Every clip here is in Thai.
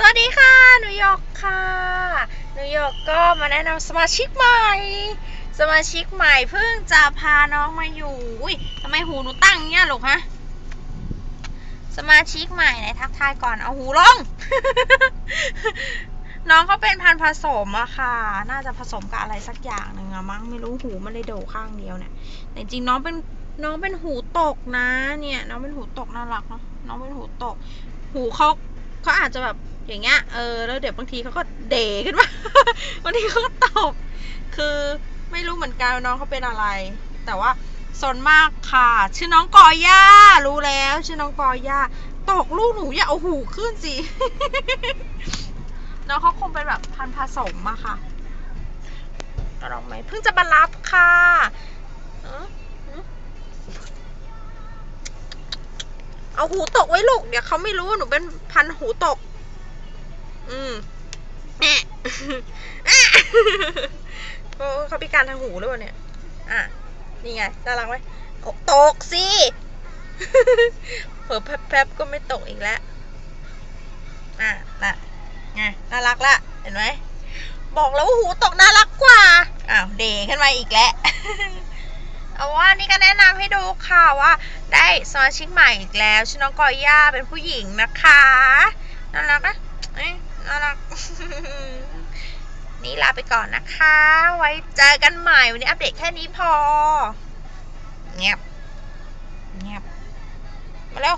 สวัสดีค่ะนูหยกค่ะนูหยกก็มาแนะนำสมาชิกใหม่ สมาชิกใหม่เพิ่งจะพาน้องมาอยู่อุ้ยทำไมหูหนูตั้งเงี้ยลูกฮะสมาชิกใหม่ไหนทักทายก่อนเอาหูลง น้องเขาเป็นพันธุ์ผสมอะค่ะ น่าจะผสมกับอะไรสักอย่างหนึ่งอะมั้งไม่รู้หูมันเลยโดข้างเดียวเนี่ยแต่จริงน้องเป็นน้องเป็นหูตกนะ เนี่ย น้องเป็นหูตกน่ารักเนาะน้องเป็นหูตก หูเขาเขาอาจจะแบบ อย่างเงี้ยเออแล้วเดี๋ยวบางทีเขาก็เดขึ้นมาบางทีเขาก็ตกคือไม่รู้เหมือนกันว่าน้องเขาเป็นอะไร แต่ว่าสนมากค่ะ ชื่อน้องกอย่ารู้แล้ว ชื่อน้องกอย่าตกลูกหนูอย่าเอาหูขึ้นสิน้องเขาคงเป็นแบบพันผสมอะค่ะลองไหมเพิ่งจะมารับค่ะเออเออเอาหูตกไว้ลูกเดี๋ยวเขาไม่รู้ว่าหนูเป็นพันหูตก อืมแอะอะโอ้เขาพิการทางหูหรือเปล่าเนี่ย อะ นี่ไงน่ารักไหมตกสิเผลอแป๊บๆก็ไม่ตกอีกแล้ว อะน่ะไงน่ารักละ เห็นไหม บอกแล้วว่าหูตกน่ารักกว่า อ้าว เดขึ้นมาอีกแล้วเอาว่านี่ก็แนะนำให้ดูค่ะว่า ได้สมาชิกใหม่อีกแล้วชื่อน้องกอย่าเป็นผู้หญิงนะคะน่ารักนะ น่ารักนี่ลาไปก่อนนะคะ ไว้เจอกันใหม่ วันนี้อัปเดตแค่นี้พอ เงียบ เงียบ มาเร็ว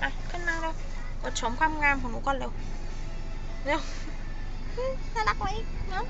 อะขึ้นมาเร็วกดชมความงามของหนูก่อนเร็ว เร็ว น่ารักไหมเนาะ